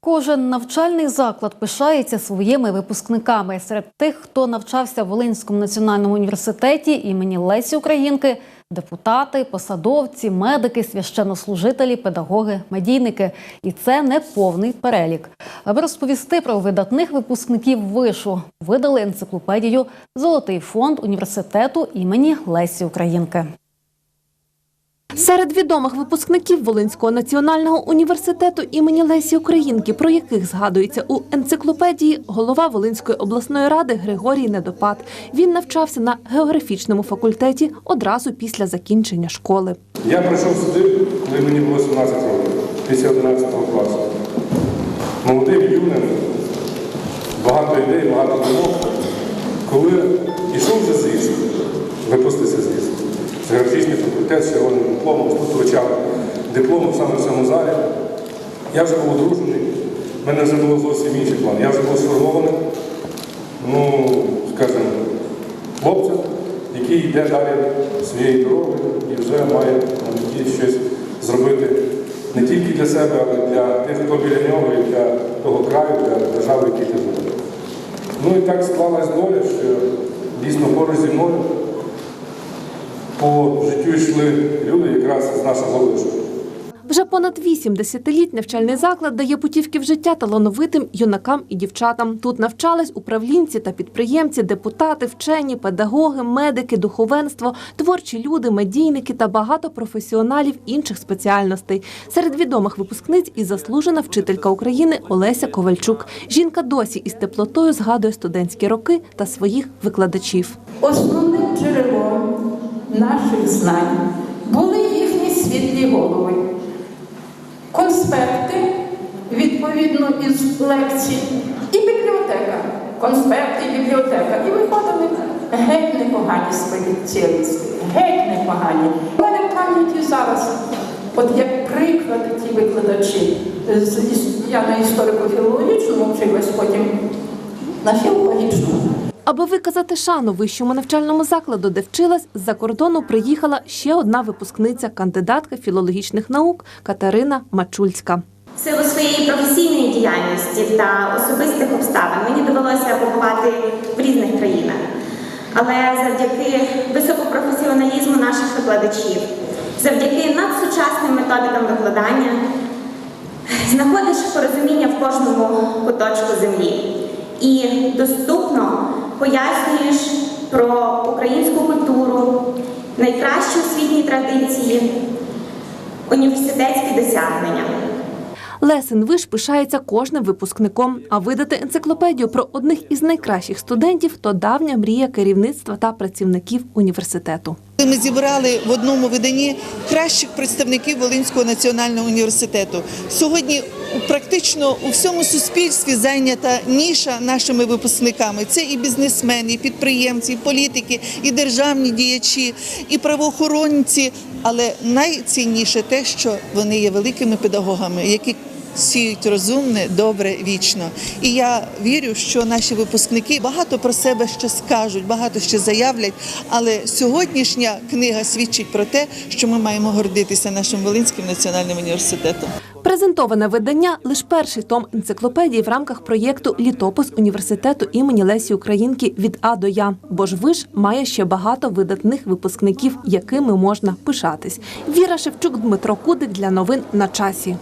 Кожен навчальний заклад пишається своїми випускниками. Серед тих, хто навчався в Волинському національному університеті імені Лесі Українки, депутати, посадовці, медики, священнослужителі, педагоги, медійники. І це не повний перелік. Аби розповісти про видатних випускників вишу, видали енциклопедію Золотий фонд університету імені Лесі Українки. Серед відомих випускників Волинського національного університету імені Лесі Українки, про яких згадується у енциклопедії, голова Волинської обласної ради Григорій Недопад. Він навчався на географічному факультеті одразу після закінчення школи. Я прийшов сюди, коли мені було 17 років, після 11 класу. Молодим юним, багато ідей, багато думок. Коли йшов вже з'їзд. З географічний факультет, з червоним дипломом, тут вручав диплом саме в цьому залі. Я вже був одружений, в мене вже було зовсім інший план. Я вже був сформований, ну, скажімо, хлопцем, який йде далі своєю дорогою і вже має на меті щось зробити не тільки для себе, але для тих, хто біля нього, і для того краю, для держави, в якій ти живе. Ну і так склалась доля, що дійсно поруч зі мною по життю йшли люди якраз з нашого лишу. Вже понад вісім десятиліть навчальний заклад дає путівки в життя талановитим юнакам і дівчатам. Тут навчались управлінці та підприємці, депутати, вчені, педагоги, медики, духовенство, творчі люди, медійники та багато професіоналів інших спеціальностей. Серед відомих випускниць і заслужена вчителька України Олеся Ковальчук. Жінка досі із теплотою згадує студентські роки та своїх викладачів. Основним джерелом наших знань були їхні світлі голови, конспекти, відповідно із лекцій, і бібліотека. Конспекти і бібліотека. І виходили геть непогані спеціалісти, геть непогані. У мене в пам'яті зараз, от як приклади ті викладачі, я на історико-філологічному вчилась, потім на філологічному. Аби виказати шану вищому навчальному закладу, де вчилась, з-за кордону приїхала ще одна випускниця, кандидатка філологічних наук Катерина Мачульська. В силу своєї професійної діяльності та особистих обставин мені довелося побувати в різних країнах. Але завдяки високопрофесіоналізму наших викладачів, завдяки надсучасним методикам викладання, знаходиш порозуміння в кожному куточку землі і доступно пояснюєш про українську культуру, найкращі освітні традиції, університетські досягнення. Лесен Виш пишається кожним випускником. А видати енциклопедію про одних із найкращих студентів то давня мрія керівництва та працівників університету. Ми зібрали в одному виданні кращих представників Волинського національного університету. Сьогодні практично у всьому суспільстві зайнята ніша нашими випускниками. Це і бізнесмени, і підприємці, і політики, і державні діячі, і правоохоронці. Але найцінніше те, що вони є великими педагогами, які сіють розумне, добре, вічно. І я вірю, що наші випускники багато про себе ще скажуть, багато ще заявлять. Але сьогоднішня книга свідчить про те, що ми маємо гордитися нашим Волинським національним університетом. Презентоване видання лише перший том енциклопедії в рамках проєкту Літопис університету імені Лесі Українки від А до Я. Бо ж виш має ще багато видатних випускників, якими можна пишатись. Віра Шевчук, Дмитро Кудик для новин на часі.